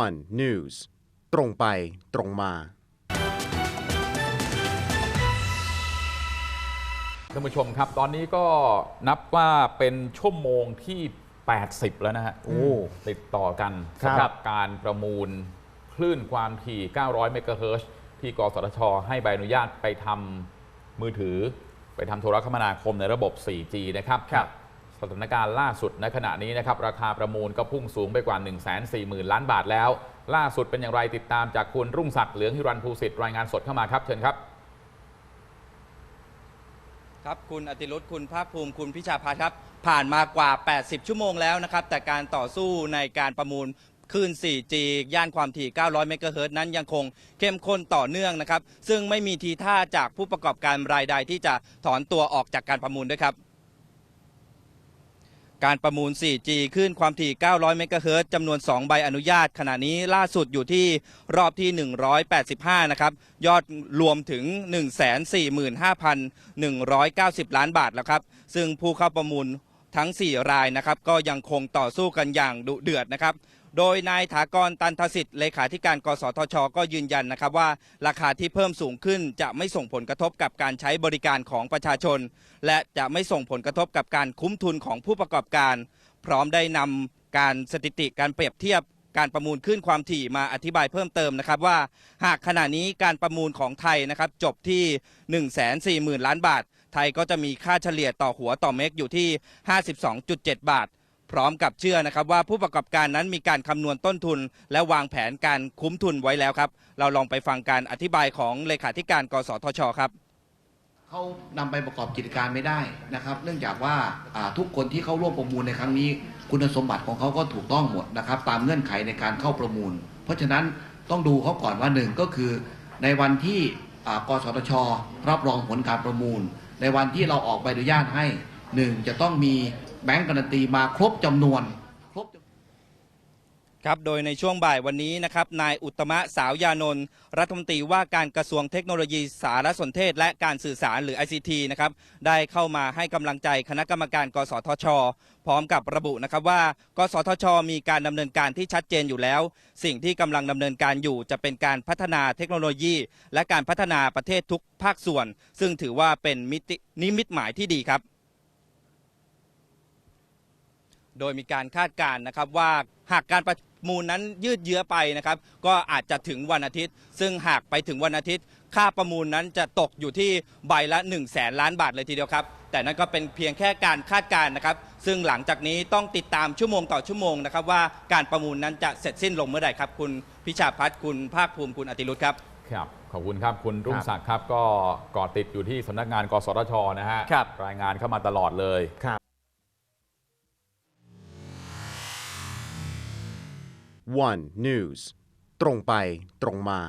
one news ตรงไปตรงมา ท่านผู้ชมครับ ตอนนี้ก็นับว่าเป็นชั่วโมงที่ 80 แล้วนะฮะโอ้ติดต่อกันครับสำหรับการประมูลคลื่นความถี่ 900 เมกะเฮิรตซ์ที่กสทช ให้ใบอนุญาตไปทำมือถือ ไปทำโทรคมนาคมในระบบ 4G นะครับครับ สถานการณ์ล่าสุดในขณะนี้นะครับราคาประมูลก็พุ่งสูงไปกว่า 1 4 0 0 0 0 ล้านบาทแล้ว ล่าสุดเป็นอย่างไรติดตามจากคุณรุ่งศักดิ์เหลืองฮิรันภูสิทธิ์รายงานสดเข้ามาครับเชิญครับครับคุณอติรุธคุณภาคภูมิคุณพิชาพัฒน์ครับ ผ่านมากว่า 80 ชั่วโมงแล้วนะครับ แต่การต่อสู้ในการประมูลคลื่น 4G ย่านความถี่ 900 เมกะเฮิรตซ์นั้นยังคงเข้มข้นต่อเนื่องนะครับ ซึ่งไม่มีทีท่าจากผู้ประกอบการรายใดที่จะถอนตัวออกจากการประมูลด้วยครับ การประมูล 4G ขึ้นความถี่ 900 เมกะเฮิรตซ์จำนวน 2 ใบอนุญาต ขณะนี้ล่าสุดอยู่ที่รอบที่ 185 นะครับ ยอดรวมถึง 145,190 ล้านบาทแล้วครับ ซึ่งผู้เข้าประมูล ทั้ง 4 รายนะครับก็ยังคงต่อสู้กันอย่างดุเดือดนะครับ โดยนายถากรตันทสิทธิ์เลขาธิการกสทช ก็ยืนยันนะครับว่า ราคาที่เพิ่มสูงขึ้นจะไม่ส่งผลกระทบกับการใช้บริการของประชาชน และจะไม่ส่งผลกระทบกับการคุ้มทุนของผู้ประกอบการ พร้อมได้นำการสถิติการเปรียบเทียบการประมูลขึ้นความถี่มาอธิบายเพิ่มเติมนะครับว่า หากขณะนี้การประมูลของไทยนะครับจบที่ 1 4 0 0 0 0 ล้านบาท ไทยก็จะมีค่าเฉลี่ยต่อหัวต่อเมกอยู่ที่ 52.7 บาท พร้อมกับเชื่อนะครับว่าผู้ประกอบการนั้นมีการคำนวณต้นทุน และวางแผนการคุ้มทุนไว้แล้วครับ เราลองไปฟังการอธิบายของเลขาธิการกสทชครับเขานำไปประกอบกิจการไม่ได้นะครับ เนื่องจากว่าทุกคนที่เข้าร่วมประมูลในครั้งนี้ คุณสมบัติของเขาก็ถูกต้องหมดนะครับ ตามเงื่อนไขในการเข้าประมูล เพราะฉะนั้นต้องดูเขาก่อนว่าหนึ่งก็คือ ในวันที่กสทช รับรองผลการประมูล ในวันที่เราออกใบอนุญาตให้หนึ่งจะต้องมีแบงก์การันตีมาครบจำนวนครบจำนวน ครับโดยในช่วงบ่ายวันนี้นะครับนายอุตมะสาวยานนท์รัฐมนตรีว่าการกระทรวงเทคโนโลยีสารสนเทศ และการสื่อสารหรือ ICT นะครับได้เข้ามาให้กำลังใจคณะกรรมการ กสทช พร้อมกับระบุนะครับว่า กสทช มีการดำเนินการที่ชัดเจนอยู่แล้ว สิ่งที่กำลังดำเนินการอยู่ จะเป็นการพัฒนาเทคโนโลยี และการพัฒนาประเทศทุกภาคส่วน ซึ่งถือว่าเป็นมิตินิมิตหมายที่ดีครับโดยมีการคาดการณ์นะครับว่าหากการประ มูลนั้นยืดเยื้อไปนะครับ ก็อาจจะถึงวันอาทิตย์ ซึ่งหากไปถึงวันอาทิตย์ ค่าประมูลนั้นจะตกอยู่ที่ใบละ1 0 0 0 0แสนล้านบาทเลยทีเดียวครับ แต่นั่นก็เป็นเพียงแค่การคาดการณ์นะครับ ซึ่งหลังจากนี้ต้องติดตามชั่วโมงต่อชั่วโมงนะครับว่าการประมูลนั้นจะเสร็จสิ้นลงเมื่อใดครับ คุณพิชาพัฒน์คุณภาคภูมิคุณอติรุธครับครับขอบคุณครับ คุณรุ่งศักดิ์ครับ ก็เกาะติดอยู่ที่สำนักงานกสทชนะฮะครับรายงานเข้ามาตลอดเลย one news ตรงไปตรงมา